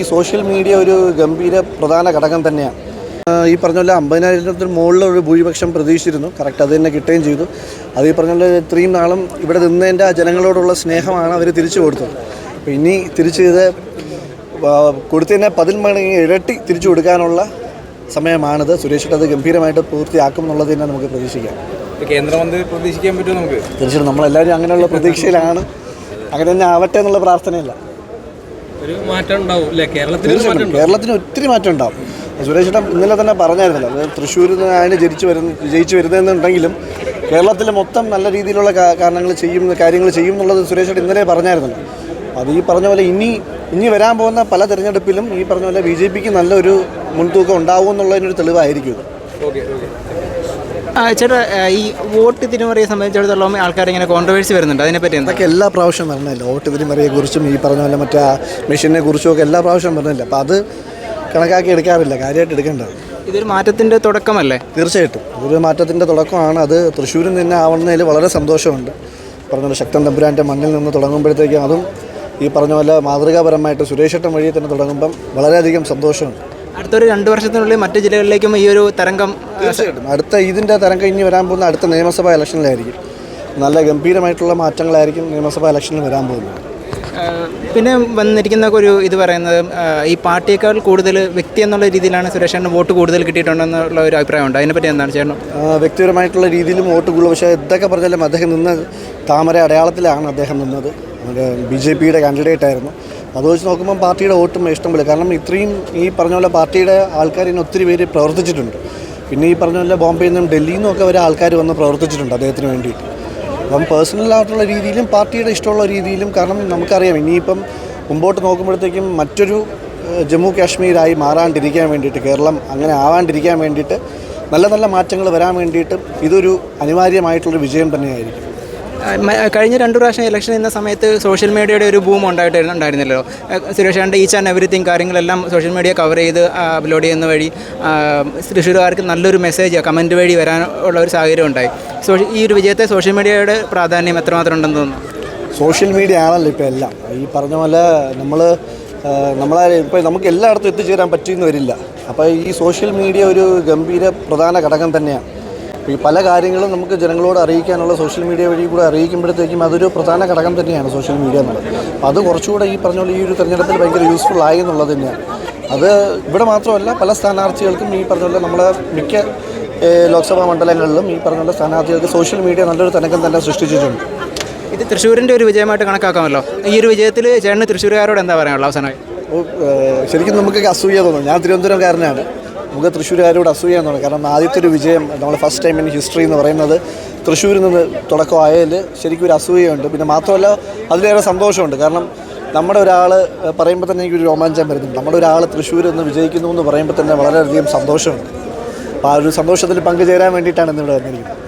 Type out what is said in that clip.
ഈ social media ഒരു ഗംഭീര പ്രധാന ഘടകം തന്നെയാണ്. ഈ പറഞ്ഞ പോലെ അമ്പതിനായിരത്തിന് മുകളിൽ ഒരു ഭൂരിപക്ഷം പ്രതീക്ഷിച്ചിരുന്നു. കറക്റ്റ് അത് തന്നെ കിട്ടുകയും ചെയ്തു. അത് ഈ പറഞ്ഞ പോലെ ഇത്രയും നാളും ഇവിടെ നിന്നതിന്റെ ആ ജനങ്ങളോടുള്ള സ്നേഹമാണ് അവർ തിരിച്ചു കൊടുത്തത്. അപ്പോൾ ഇനി തിരിച്ചു ഇത് ആ, കൊടുത്തതിനെ പതിൽ മടങ്ങി ഇരട്ടി തിരിച്ചു കൊടുക്കാനുള്ള സമയമാണിത്. സുരേഷ് അത് ഗംഭീരമായിട്ട് പൂർത്തിയാക്കും എന്നുള്ളത് തന്നെ നമുക്ക് പ്രതീക്ഷിക്കാം. കേന്ദ്രമന്ത്രി പ്രതീക്ഷിക്കാൻ പറ്റുമോ നമുക്ക്? തീർച്ചയായിട്ടും നമ്മളെല്ലാവരും അങ്ങനെയുള്ള പ്രതീക്ഷയിലാണ്. അങ്ങനെ തന്നെ ആവട്ടെ എന്നുള്ള പ്രാർത്ഥനയില്ല. ഒരു മാറ്റം ഉണ്ടാവും അല്ലേ കേരളത്തിൽ തീർച്ചയായിട്ടും. കേരളത്തിന് ഒത്തിരി മാറ്റം ഉണ്ടാവും. സുരേഷ് ഏട്ടൻ ഇന്നലെ തന്നെ പറഞ്ഞായിരുന്നല്ലോ അത് തൃശ്ശൂരിൽ നിന്നാണ് ജനിച്ചു വരുന്ന ജയിച്ചു വരുന്നതെന്നുണ്ടെങ്കിലും കേരളത്തിൽ മൊത്തം നല്ല രീതിയിലുള്ള കാരണങ്ങൾ ചെയ്യും കാര്യങ്ങൾ ചെയ്യും എന്നുള്ളത് സുരേഷ് ഏട്ടൻ ഇന്നലെ പറഞ്ഞായിരുന്നല്ലോ. അത് ഈ പറഞ്ഞ പോലെ ഇനി ഇനി വരാൻ പോകുന്ന പല തെരഞ്ഞെടുപ്പിലും ഈ പറഞ്ഞ പോലെ ബി ജെ പിക്ക് നല്ലൊരു മുൻതൂക്കം ഉണ്ടാവും എന്നുള്ളതിനൊരു തെളിവായിരിക്കും ഇത്. Okay okay. ചേട്ടാ ഈ വോട്ട് തിരിമറിയെ സംബന്ധിച്ചിടത്തോളം ആൾക്കാർ ഇങ്ങനെ കോൺട്രവേഴ്സി വരുന്നുണ്ട്. അതിനെപ്പറ്റി എന്താ? അതൊക്കെ എല്ലാ പ്രാവശ്യം പറഞ്ഞില്ല വോട്ട് തിരിമറിയെ കുറിച്ചും ഈ പറഞ്ഞ പോലെ മറ്റേ ആ മെഷീനെ കുറിച്ചും ഒക്കെ എല്ലാ പ്രാവശ്യം പറഞ്ഞില്ല അപ്പം അത് കണക്കാക്കി എടുക്കാറില്ല. കാര്യമായിട്ട് എടുക്കേണ്ടത്. ഇതൊരു മാറ്റത്തിന്റെ തുടക്കമല്ലേ? തീർച്ചയായിട്ടും. ഇതൊരു മാറ്റത്തിന്റെ തുടക്കമാണ്. അത് തൃശ്ശൂരിൽ നിന്ന് ആവുന്നതിൽ വളരെ സന്തോഷമുണ്ട്. പറഞ്ഞ പോലെ ശക്തൻ തമ്പുരാന്റെ മണ്ണിൽ നിന്ന് തുടങ്ങുമ്പോഴത്തേക്കും അതും ഈ പറഞ്ഞ പോലെ മാതൃകാപരമായിട്ട് സുരേഷേട്ടൻ വഴി തന്നെ തുടങ്ങുമ്പം വളരെയധികം സന്തോഷമുണ്ട്. അടുത്തൊരു രണ്ട് വർഷത്തിനുള്ളിൽ മറ്റ് ജില്ലകളിലേക്കും ഈ ഒരു തരംഗം തീർച്ചയായിട്ടും. അടുത്ത ഇതിന്റെ തരംഗം ഇനി വരാൻ പോകുന്ന അടുത്ത നിയമസഭാ ഇലക്ഷനിലായിരിക്കും. നല്ല ഗംഭീരമായിട്ടുള്ള മാറ്റങ്ങളായിരിക്കും നിയമസഭാ ഇലക്ഷനിൽ വരാൻ പോകുന്നത്. പിന്നെ വന്നിരിക്കുന്ന ഒരു ഇത് പറയുന്നത് ഈ പാർട്ടിയേക്കാൾ കൂടുതൽ വ്യക്തി എന്നുള്ള രീതിയിലാണ് സുരേഷേട്ടന് വോട്ട് കൂടുതൽ കിട്ടിയിട്ടുണ്ടെന്നുള്ള ഒരു അഭിപ്രായമുണ്ട്. അതിനെപ്പറ്റി എന്താണ് ചേട്ടൻ വ്യക്തിപരമായിട്ടുള്ള രീതിയിലും വോട്ട് കൂടുതൽ. പക്ഷേ ഇതൊക്കെ പറഞ്ഞാലും അദ്ദേഹം നിന്ന് താമര അടയാളത്തിലാണ് അദ്ദേഹം നിന്നത്. ബി ജെ പിയുടെ കാൻഡിഡേറ്റ് ആയിരുന്നു. അത് വെച്ച് നോക്കുമ്പോൾ പാർട്ടിയുടെ വോട്ടും ഇഷ്ടം പോലെ. കാരണം ഇത്രയും ഈ പറഞ്ഞ പോലെ പാർട്ടിയുടെ ആൾക്കാർ ഇന്ന് ഒത്തിരി പേര് പ്രവർത്തിച്ചിട്ടുണ്ട്. പിന്നെ ഈ പറഞ്ഞ പോലെ ബോംബെയിൽ നിന്നും ഡൽഹിയിൽ നിന്നും ഒക്കെ വരെ ആൾക്കാർ വന്ന് പ്രവർത്തിച്ചിട്ടുണ്ട് അദ്ദേഹത്തിന് വേണ്ടിയിട്ട്. അപ്പം പേഴ്സണലായിട്ടുള്ള രീതിയിലും പാർട്ടിയുടെ ഇഷ്ടമുള്ള രീതിയിലും കാരണം നമുക്കറിയാം ഇനിയിപ്പം മുമ്പോട്ട് നോക്കുമ്പോഴത്തേക്കും മറ്റൊരു ജമ്മു കാശ്മീരായി മാറാണ്ടിരിക്കാൻ വേണ്ടിയിട്ട് കേരളം അങ്ങനെ ആവാണ്ടിരിക്കാൻ വേണ്ടിയിട്ട് നല്ല നല്ല മാറ്റങ്ങൾ വരാൻ വേണ്ടിയിട്ടും ഇതൊരു അനിവാര്യമായിട്ടുള്ളൊരു വിജയം തന്നെയായിരിക്കും. കഴിഞ്ഞ രണ്ട് പ്രാവശ്യം ഇലക്ഷൻ എന്ന സമയത്ത് സോഷ്യൽ മീഡിയയുടെ ഒരു ബൂം ഉണ്ടായിട്ട് ഉണ്ടായിരുന്നല്ലോ. Suresh and each and everything കാര്യങ്ങളെല്ലാം സോഷ്യൽ മീഡിയ കവർ ചെയ്ത് അപ്ലോഡ് ചെയ്യുന്ന വഴി തൃശ്ശൂർകാർക്ക് നല്ലൊരു മെസ്സേജ് കമന്റ് വഴി വരാനുള്ള ഒരു സാഹചര്യം ഉണ്ടായി. സോഷ്യ ഈ ഒരു വിജയത്തെ സോഷ്യൽ മീഡിയയുടെ പ്രാധാന്യം എത്രമാത്രം ഉണ്ടെന്ന് തോന്നുന്നു? സോഷ്യൽ മീഡിയ ആണല്ലോ ഇപ്പോൾ എല്ലാം. ഈ പറഞ്ഞ പോലെ നമ്മൾ നമ്മളെ ഇപ്പോൾ നമുക്ക് എല്ലായിടത്തും എത്തിച്ചേരാൻ പറ്റിയെന്ന് വരില്ല. അപ്പോൾ ഈ സോഷ്യൽ മീഡിയ ഒരു ഗംഭീര പ്രധാന ഘടകം തന്നെയാണ്. അപ്പോൾ ഈ പല കാര്യങ്ങളും നമുക്ക് ജനങ്ങളോട് അറിയിക്കാനുള്ള സോഷ്യൽ മീഡിയ വഴി കൂടെ അറിയിക്കുമ്പോഴത്തേക്കും അതൊരു പ്രധാന ഘടകം തന്നെയാണ് സോഷ്യൽ മീഡിയ എന്നുള്ളത്. അപ്പോൾ അത് കുറച്ചുകൂടെ ഈ പറഞ്ഞ പോലെ ഈ ഒരു തെരഞ്ഞെടുപ്പിൽ ഭയങ്കര യൂസ്ഫുൾ ആയി എന്നുള്ളത് തന്നെയാണ്. അത് ഇവിടെ മാത്രമല്ല പല സ്ഥാനാർത്ഥികൾക്കും ഈ പറഞ്ഞ പോലെ നമ്മളെ മിക്ക ലോക്സഭാ മണ്ഡലങ്ങളിലും ഈ പറഞ്ഞ പോലെ സ്ഥാനാർത്ഥികൾക്ക് സോഷ്യൽ മീഡിയ നല്ലൊരു തനക്കം തന്നെ സൃഷ്ടിച്ചിട്ടുണ്ട്. ഇത് തൃശ്ശൂരിന്റെ ഒരു വിജയമായിട്ട് കണക്കാക്കാമല്ലോ? ഈ ഒരു വിജയത്തിൽ ചേട്ടന് തൃശ്ശൂരുകാരോട് എന്താ പറയാനുള്ള അവസാനമായി? ശരിക്കും നമുക്ക് അസൂയ തോന്നും. ഞാൻ തിരുവനന്തപുരംകാരനാണ്. നമുക്ക് തൃശ്ശൂരുകാരോട് അസൂയ തോന്നും കാരണം ആദ്യത്തെ ഒരു വിജയം നമ്മൾ ഫസ്റ്റ് ടൈം ഇൻ ഹിസ്റ്ററി എന്ന് പറയുന്നത് തൃശ്ശൂരിൽ നിന്ന് തുടക്കമായതിൽ ശരിക്കും ഒരു അസൂയയുണ്ട്. പിന്നെ മാത്രമല്ല അതിലേറെ സന്തോഷമുണ്ട്. കാരണം നമ്മുടെ ഒരാൾ പറയുമ്പോൾ തന്നെ എനിക്കൊരു രോമാഞ്ചം വരുന്നുണ്ട്. നമ്മുടെ ഒരാൾ തൃശ്ശൂരിൽ നിന്ന് വിജയിക്കുന്നു എന്ന് പറയുമ്പോൾ തന്നെ വളരെയധികം സന്തോഷമുണ്ട്. അപ്പോൾ ആ ഒരു സന്തോഷത്തിൽ പങ്കുചേരാൻ വേണ്ടിയിട്ടാണ് ഇന്നിവിടെ വന്നിരിക്കുന്നത്.